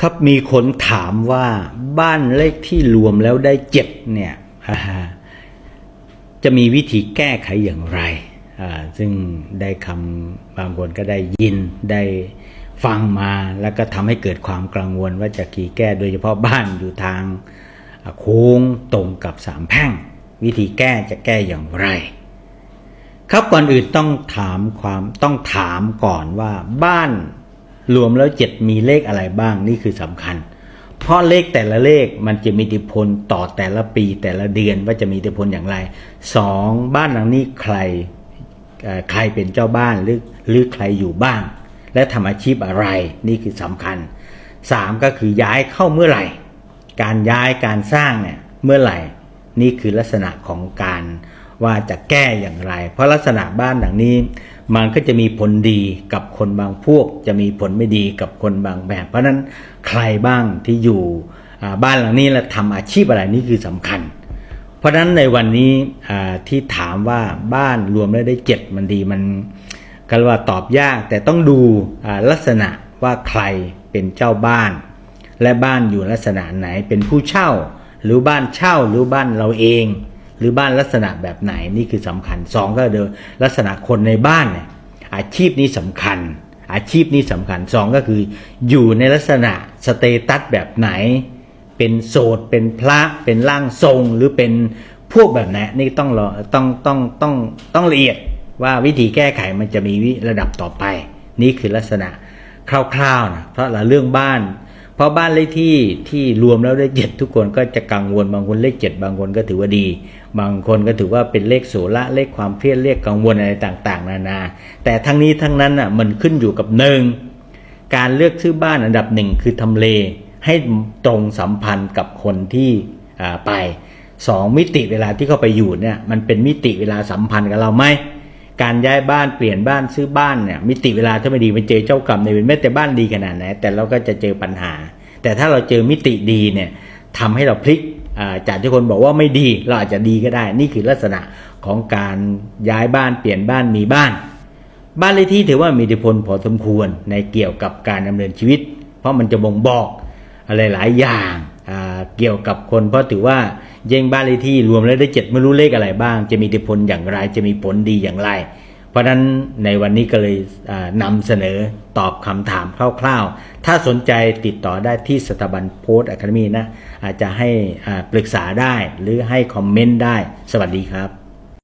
ครับมีคนถามว่าบ้านเลขที่รวมแล้วได้เจ็ดเนี่ยจะมีวิธีแก้ไขอย่างไร ซึ่งได้คำบางคนก็ได้ยินได้ฟังมาแล้วก็ทำให้เกิดความกังวลว่าจะกี่แก้โดยเฉพาะบ้านอยู่ทางโค้งตรงกับสามแพร่ง วิธีแก้จะแก้อย่างไร ครับก่อนอื่นต้องถามความต้องถามก่อนว่าบ้าน รวมแล้วเจ็ดมีเลขอะไรบ้างนี่คือสำคัญ เพราะเลขแต่ละเลขมันจะมีอิทธิพลต่อแต่ละปีแต่ละเดือนว่าจะมีอิทธิพลอย่างไรสองบ้านหลังนี้ใครใครเป็นเจ้าบ้านหรือหรือใครอยู่บ้าง และทำอาชีพอะไรนี่คือสำคัญสามก็คือย้ายเข้าเมื่อไหร่ การย้ายการสร้างเนี่ยเมื่อไหร่ นี่คือลักษณะของการ ว่าจะแก้อย่างไร เพราะลักษณะบ้านหลังนี้ มันก็จะมีผลดีกับคนบางพวก จะมีผลไม่ดีกับคนบางแบบ เพราะนั้นใครบ้างที่อยู่บ้านหลังนี้และทำอาชีพอะไรนี่คือสำคัญ เพราะนั้นในวันนี้ที่ถามว่าบ้านรวมแล้วได้เจ็ดมันดีมันก็ว่าตอบยากแต่ต้องดูลักษณะว่าใครเป็นเจ้าบ้าน และบ้านอยู่ลักษณะไหนเป็นผู้เช่า หรือบ้านเช่าหรือบ้านเราเอง หรือบ้านลักษณะแบบไหนนี่คือสำคัญสองก็เดินลักษณะคนในบ้านเนี่ยอาชีพนี้สำคัญ อาชีพนี้สำคัญสองก็คืออยู่ในลักษณะสเตตัสแบบไหน เป็นโสดเป็นพระเป็นร่างทรงหรือเป็นพวกแบบไหนนี่ต้องรอต้องต้องต้องต้องละเอียดว่าวิธีแก้ไขมันจะมีระดับต่อไป นี่คือลักษณะคร่าวๆนะเพราะละเรื่องบ้าน เพราะบ้านเลขที่ที่รวมแล้วได้เจ็ดทุกคนก็จะกังวลบางคนเลขเจ็ดบางคนก็ถือว่าดี บางคนก็ถือว่าเป็นเลขโสละเลขความเครียดเลขกังวลอะไรต่างๆ นานา แต่ทั้งนี้ทั้งนั้นอะมันขึ้นอยู่กับหนึ่งการเลือกซื้อบ้านอันดับหนึ่งคือทำเลให้ตรงสัมพันธ์กับคนที่ไปสองมิติเวลาที่เขาไปอยู่เนี่ยมันเป็นมิติเวลาสัมพันธ์กับเราไหม การย้ายบ้านเปลี่ยนบ้านซื้อบ้านเนี่ยมิติเวลาถ้าไม่ดีมันเจอเจ้ากรรมในเวรแม้แต่บ้านดีขนาดไหนแต่เราก็จะเจอปัญหา แต่ถ้าเราเจอมิติดีเนี่ยทำให้เราพลิกจากที่คนบอกว่าไม่ดีเราอาจจะดีก็ได้ นี่คือลักษณะของการย้ายบ้านเปลี่ยนบ้านมีบ้าน บ้านเลขที่ถือว่ามีอิทธิพลพอสมควรในเกี่ยวกับการดำเนินชีวิต เพราะมันจะบ่งบอกอะไรหลายอย่างเกี่ยวกับคนเพราะถือว่า เย่งบ้านเลขที่รวมแล้วได้เจ็ดไม่รู้เลขอะไรบ้าง จะมีอิทธิพลอย่างไร จะมีผลดีอย่างไร เพราะนั้นในวันนี้ก็เลยนำเสนอตอบคำถามคร่าวๆ ถ้าสนใจติดต่อได้ที่สถาบันโพสต์อะคาเดมีนะอาจจะให้ปรึกษาได้หรือให้คอมเมนต์ได้ สวัสดีครับ